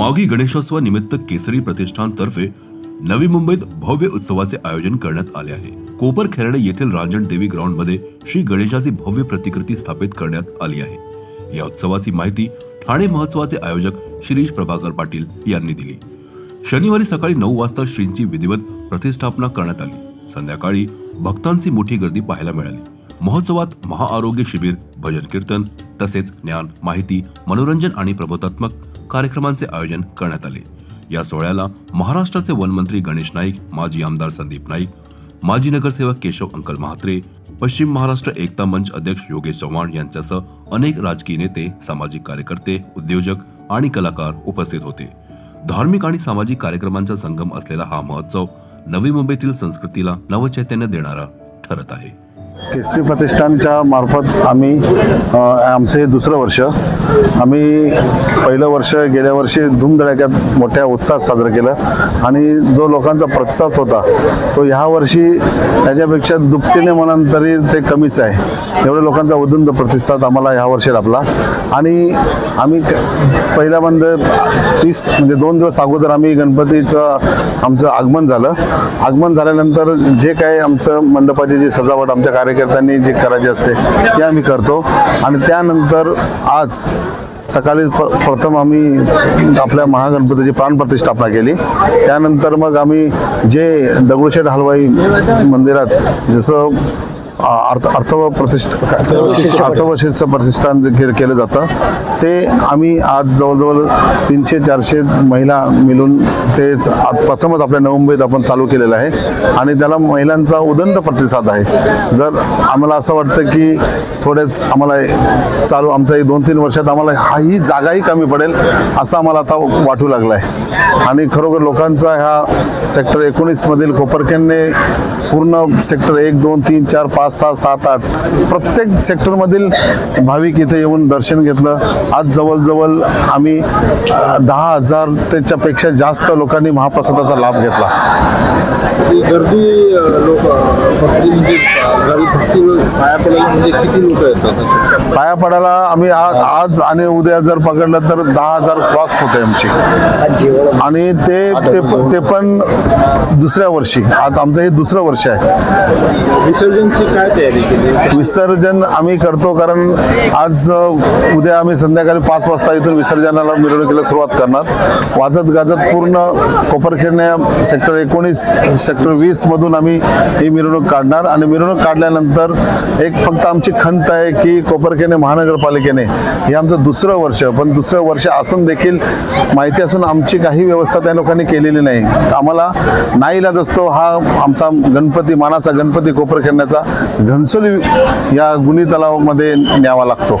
मागी गणेशोत्सवानिमित्त केसरी प्रतिष्ठानतर्फे नवी मुंबईत भव्य उत्सवाचे आयोजन करण्यात आले आहे. कोपर खेरणे येथील रांजण देवी ग्राउंडमध्ये श्री गणेशाची भव्य प्रतिकृती स्थापित करण्यात आली आहे. या उत्सवाची माहिती ठाणे महोत्सवाचे आयोजक शिरीष प्रभाकर पाटील यांनी दिली. शनिवारी सकाळी नऊ वाजता श्रींची विधिवत प्रतिष्ठापना करण्यात आली. संध्याकाळी भक्तांची मोठी गर्दी पाहायला मिळाली. महोत्सवात महाआरोग्य शिबिर भजन कीर्तन तसेच ज्ञान माहिती मनोरंजन आणि प्रबोधात्मक कार्यक्रमांचे आयोजन करण्यात आले. या सोहळ्याला महाराष्ट्राचे वनमंत्री गणेश नाईक माजी आमदार संदीप नाईक माजी नगरसेवक केशव अंकल म्हात्रे पश्चिम महाराष्ट्र एकता मंच अध्यक्ष योगेश चव्हाण यांच्यासह अनेक राजकीय नेते सामाजिक कार्यकर्ते उद्योजक आणि कलाकार उपस्थित होते. धार्मिक आणि सामाजिक कार्यक्रमांचा संगम असलेला हा महोत्सव नवी मुंबईतील संस्कृतीला नवचैतन्य देणारा ठरत आहे. केसरी प्रतिष्ठानच्या मार्फत आम्ही आमचे आमचं हे दुसरं वर्ष आम्ही पहिलं वर्ष गेल्या वर्षी धूमधडाक्यात मोठ्या उत्साहात साजरं केलं आणि जो लोकांचा प्रतिसाद होता तो ह्या वर्षी त्याच्यापेक्षा दुपटीने म्हणाल तरी ते कमीच आहे. एवढ्या लोकांचा उदंड प्रतिसाद आम्हाला ह्या वर्षी लाभला. आणि आम्ही क- पहिला बंद तीस म्हणजे दोन दिवस अगोदर आम्ही गणपतीचं आमचं आगमन झालं. आगमन झाल्यानंतर जे काय आमचं मंडपाची जी सजावट आमच्या कार्यकर्त्यांनी जे करायचे असते ते आम्ही करतो. आणि त्यानंतर आज सकाळी प प्रथम आम्ही आपल्या महागणपतीची प्राणप्रतिष्ठापना केली. त्यानंतर मग आम्ही जे दगडूशेठ हलवाई मंदिरात जसं अर्थ अर्थ प्रतिष्ठा अर्थवशिष्ठ प्रतिष्ठान जे के- केलं जातं ते आम्ही आज जवळजवळ तीनशे चारशे महिला मिळून ते प्रथमच आपल्या नवी मुंबईत आपण चालू केलेलं आहे. आणि त्याला महिलांचा उदंड प्रतिसाद आहे. जर आम्हाला असं वाटतं की थोडेच आम्हाला चालू आमच्या एक दोन तीन वर्षात आम्हाला हा ही जागाही कमी पडेल असं आम्हाला आता वाटू लागलं आहे आणि खरोखर लोकांचा ह्या सेक्टर एकोणीसमधील कोपरखेडने पूर्ण सेक्टर एक दोन तीन चार पाच सहा सात आठ. प्रत्येक सेक्टरमधील भाविक इथे येऊन दर्शन घेतलं. आज जवळजवळ आम्ही दहा हजार त्याच्यापेक्षा जास्त लोकांनी महाप्रसादाचा लाभ घेतला. गर्दी लोक भक्ती म्हणजे पाया पडायला म्हणजे पाया पडायला आम्ही आज आज आणि उद्या जर पकडलं तर दहा हजार क्रॉस होते आमची. आणि ते ते पण दुसऱ्या वर्षी. आज आमचं हे दुसरं वर्ष. आहे. विसर्जनची काय तयारी केली? विसर्जन आम्ही करतो कारण आज अ, उद्या आम्ही संध्याकाळी पाच वाजता इथून विसर्जनाला मिरवणुकीला सुरुवात करणार. वाजत गाजत पूर्ण कोपरखेडण्या सेक्टर एकोणीस सेक्टर वीस मधून आम्ही ही मिरवणूक काढणार आणि मिरवणूक काढल्यानंतर एक फक्त आमची खंत आहे की कोपरखेडणे महानगरपालिकेने हे आमचं दुसरं वर्ष पण दुसरं वर्ष असून देखील माहिती असून आमची काही व्यवस्था त्या लोकांनी केलेली नाही. आम्हाला नाईलाज असतो हा आमचा गणपती गणपती मानाचा गणपती कोपर करण्याचा घनसोली या गुन्हे तलावामध्ये न्यावा लागतो.